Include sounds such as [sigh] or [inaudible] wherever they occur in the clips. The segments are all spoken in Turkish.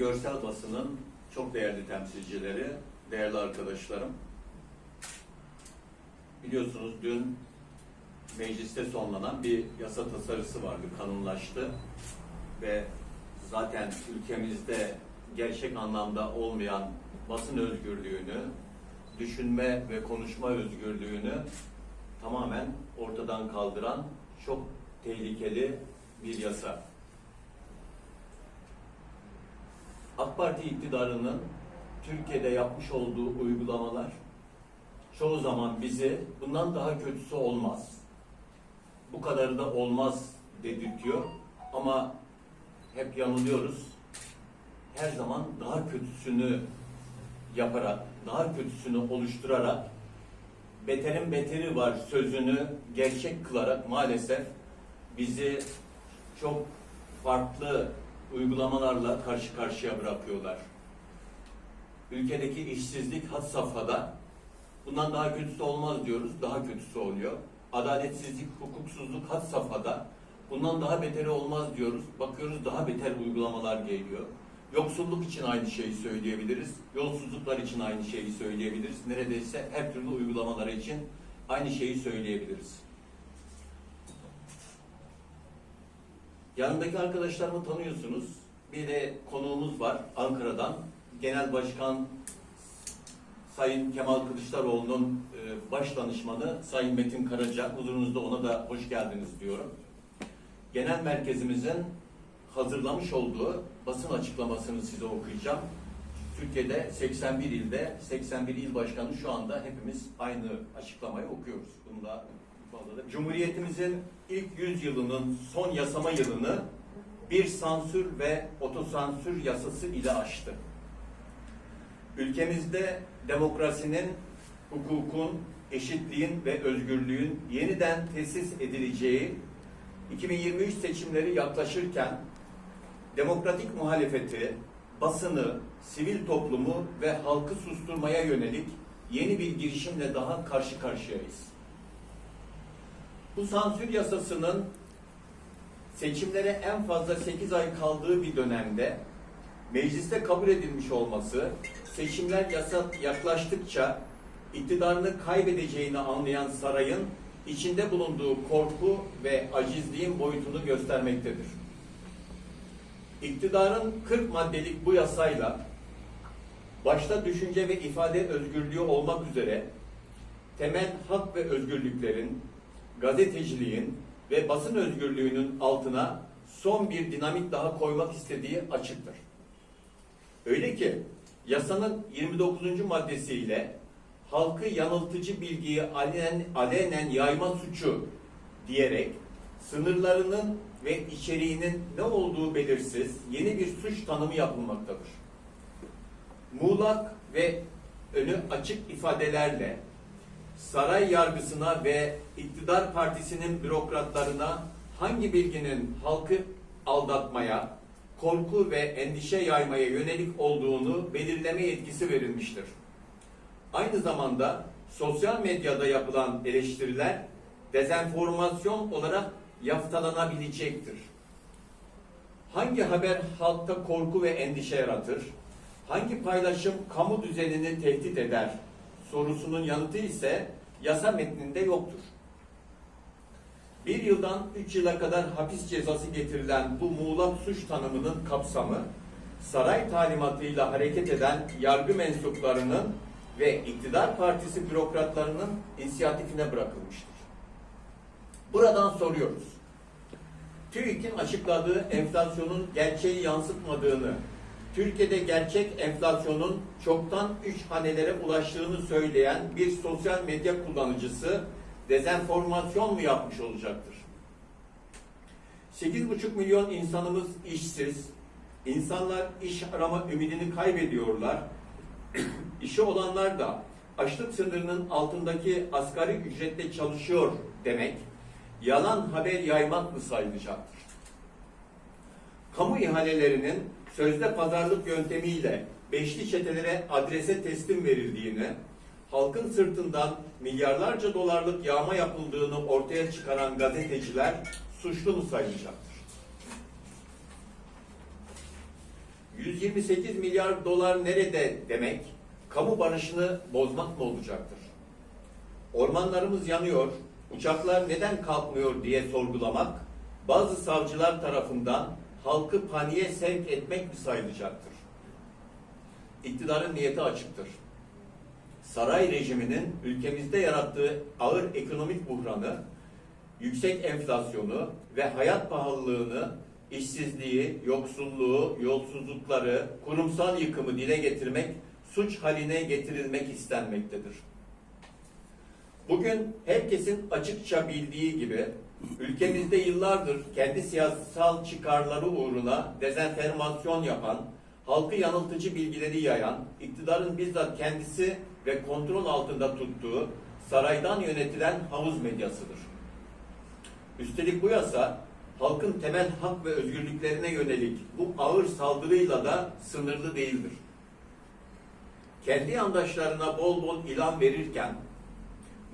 görsel basının çok değerli temsilcileri, değerli arkadaşlarım. Biliyorsunuz dün mecliste sonlanan bir yasa tasarısı vardı, kanunlaştı ve zaten ülkemizde gerçek anlamda olmayan basın özgürlüğünü, düşünme ve konuşma özgürlüğünü tamamen ortadan kaldıran çok tehlikeli bir yasa. AK Parti iktidarının Türkiye'de yapmış olduğu uygulamalar çoğu zaman bizi bundan daha kötüsü olmaz. Bu kadarı da olmaz dedirtiyor ama hep yanılıyoruz. Her zaman daha kötüsünü yaparak, daha kötüsünü oluşturarak beterin beteri var sözünü gerçek kılarak maalesef bizi çok farklı uygulamalarla karşı karşıya bırakıyorlar. Ülkedeki işsizlik had safhada. Bundan daha kötüsü olmaz diyoruz. Daha kötüsü oluyor. Adaletsizlik, hukuksuzluk had safhada. Bundan daha beteri olmaz diyoruz. Bakıyoruz daha beter uygulamalar geliyor. Yoksulluk için aynı şeyi söyleyebiliriz. Yolsuzluklar için aynı şeyi söyleyebiliriz. Neredeyse her türlü uygulamalar için aynı şeyi söyleyebiliriz. Yanındaki arkadaşlarımı tanıyorsunuz. Bir de konuğumuz var Ankara'dan. Genel Başkan Sayın Kemal Kılıçdaroğlu'nun e, baş danışmanı Sayın Metin Karaca. Huzurunuzda ona da hoş geldiniz diyorum. Genel merkezimizin hazırlamış olduğu basın açıklamasını size okuyacağım. Türkiye'de 81 ilde 81 il başkanı şu anda hepimiz aynı açıklamayı okuyoruz. Bunu da. Cumhuriyetimizin ilk 100 yılının son yasama yılını bir sansür ve otosansür yasası ile açtı. Ülkemizde demokrasinin, hukukun, eşitliğin ve özgürlüğün yeniden tesis edileceği 2023 seçimleri yaklaşırken demokratik muhalefeti, basını, sivil toplumu ve halkı susturmaya yönelik yeni bir girişimle daha karşı karşıyayız. Bu sansür yasasının seçimlere en fazla 8 ay kaldığı bir dönemde mecliste kabul edilmiş olması seçimler yasa yaklaştıkça iktidarını kaybedeceğini anlayan sarayın içinde bulunduğu korku ve acizliğin boyutunu göstermektedir. İktidarın 40 maddelik bu yasayla başta düşünce ve ifade özgürlüğü olmak üzere temel hak ve özgürlüklerin, gazeteciliğin ve basın özgürlüğünün altına son bir dinamik daha koymak istediği açıktır. Öyle ki yasanın 29. maddesiyle halkı yanıltıcı bilgiyi alenen, alenen yayma suçu diyerek sınırlarının ve içeriğinin ne olduğu belirsiz yeni bir suç tanımı yapılmaktadır. Muğlak ve önü açık ifadelerle saray yargısına ve iktidar partisinin bürokratlarına hangi bilginin halkı aldatmaya, korku ve endişe yaymaya yönelik olduğunu belirleme yetkisi verilmiştir. Aynı zamanda sosyal medyada yapılan eleştiriler dezenformasyon olarak yaftalanabilecektir. Hangi haber halkta korku ve endişe yaratır? Hangi paylaşım kamu düzenini tehdit eder? Sorusunun yanıtı ise yasa metninde yoktur. Bir yıldan üç yıla kadar hapis cezası getirilen bu muğlak suç tanımının kapsamı, saray talimatıyla hareket eden yargı mensuplarının ve iktidar partisi bürokratlarının inisiyatifine bırakılmıştır. Buradan soruyoruz. TÜİK'in açıkladığı enflasyonun gerçeği yansıtmadığını, Türkiye'de gerçek enflasyonun çoktan üç hanelere ulaştığını söyleyen bir sosyal medya kullanıcısı dezenformasyon mu yapmış olacaktır? 8,5 milyon insanımız işsiz, insanlar iş arama ümidini kaybediyorlar. [clears throat] İşi olanlar da açlık sınırının altındaki asgari ücretle çalışıyor demek, yalan haber yaymak mı sayılacaktır? Kamu ihalelerinin sözde pazarlık yöntemiyle beşli çetelere adrese teslim verildiğini, halkın sırtından milyarlarca dolarlık yağma yapıldığını ortaya çıkaran gazeteciler suçlu mu sayılacaktır? 128 milyar dolar nerede demek, kamu barışını bozmak mı olacaktır? Ormanlarımız yanıyor, uçaklar neden kalkmıyor diye sorgulamak, bazı savcılar tarafından halkı paniğe sevk etmek mi sayılacaktır? İktidarın niyeti açıktır. Saray rejiminin ülkemizde yarattığı ağır ekonomik buhranı, yüksek enflasyonu ve hayat pahalılığını, işsizliği, yoksulluğu, yolsuzlukları, kurumsal yıkımı dile getirmek, suç haline getirilmek istenmektedir. Bugün herkesin açıkça bildiği gibi ülkemizde yıllardır kendi siyasal çıkarları uğruna dezenformasyon yapan, halkı yanıltıcı bilgileri yayan, iktidarın bizzat kendisi ve kontrol altında tuttuğu saraydan yönetilen havuz medyasıdır. Üstelik bu yasa halkın temel hak ve özgürlüklerine yönelik bu ağır saldırıyla da sınırlı değildir. Kendi yandaşlarına bol bol ilan verirken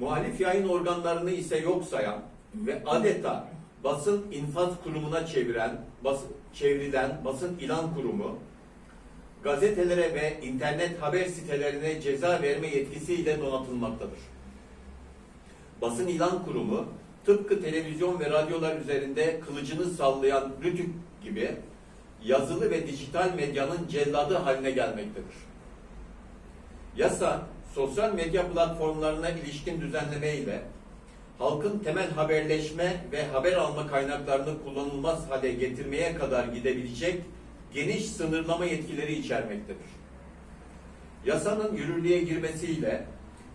muhalif yayın organlarını ise yok sayan ve adeta basın infaz kurumuna çeviren, basın, çevrilen basın ilan kurumu, gazetelere ve internet haber sitelerine ceza verme yetkisiyle donatılmaktadır. Basın ilan kurumu, tıpkı televizyon ve radyolar üzerinde kılıcını sallayan Rütük gibi yazılı ve dijital medyanın celladı haline gelmektedir. Yasa, sosyal medya platformlarına ilişkin düzenleme ile halkın temel haberleşme ve haber alma kaynaklarını kullanılmaz hale getirmeye kadar gidebilecek geniş sınırlama yetkileri içermektedir. Yasanın yürürlüğe girmesiyle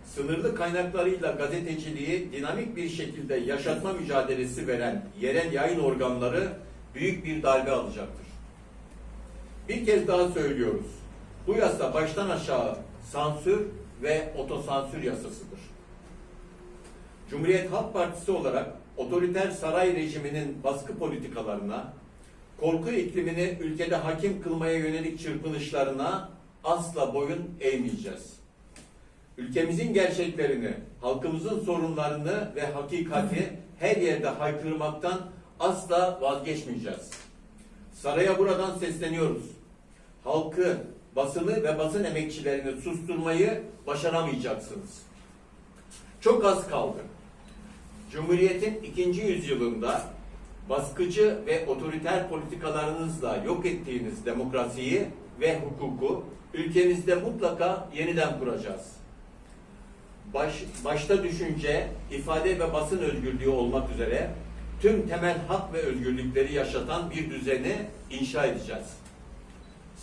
sınırlı kaynaklarıyla gazeteciliği dinamik bir şekilde yaşatma mücadelesi veren yerel yayın organları büyük bir darbe alacaktır. Bir kez daha söylüyoruz. Bu yasa baştan aşağı sansür ve otosansür yasasıdır. Cumhuriyet Halk Partisi olarak otoriter saray rejiminin baskı politikalarına, korku iklimini ülkede hakim kılmaya yönelik çırpınışlarına asla boyun eğmeyeceğiz. Ülkemizin gerçeklerini, halkımızın sorunlarını ve hakikati her yerde haykırmaktan asla vazgeçmeyeceğiz. Saraya buradan sesleniyoruz. Halkı, basını ve basın emekçilerini susturmayı başaramayacaksınız. Çok az kaldı. Cumhuriyetin ikinci yüzyılında baskıcı ve otoriter politikalarınızla yok ettiğiniz demokrasiyi ve hukuku ülkemizde mutlaka yeniden kuracağız. Baş, başta düşünce, ifade ve basın özgürlüğü olmak üzere tüm temel hak ve özgürlükleri yaşatan bir düzeni inşa edeceğiz.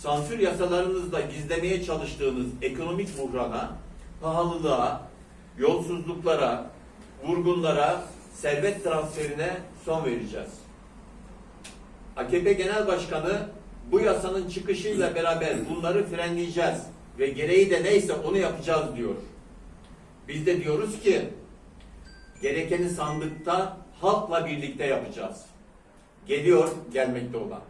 Sansür yasalarınızla gizlemeye çalıştığınız ekonomik buhrana, pahalılığa, yolsuzluklara, vurgunlara, servet transferine son vereceğiz. AKP Genel Başkanı bu yasanın çıkışıyla beraber bunları frenleyeceğiz ve gereği de neyse onu yapacağız diyor. Biz de diyoruz ki gerekeni sandıkta halkla birlikte yapacağız. Geliyor gelmekte olan.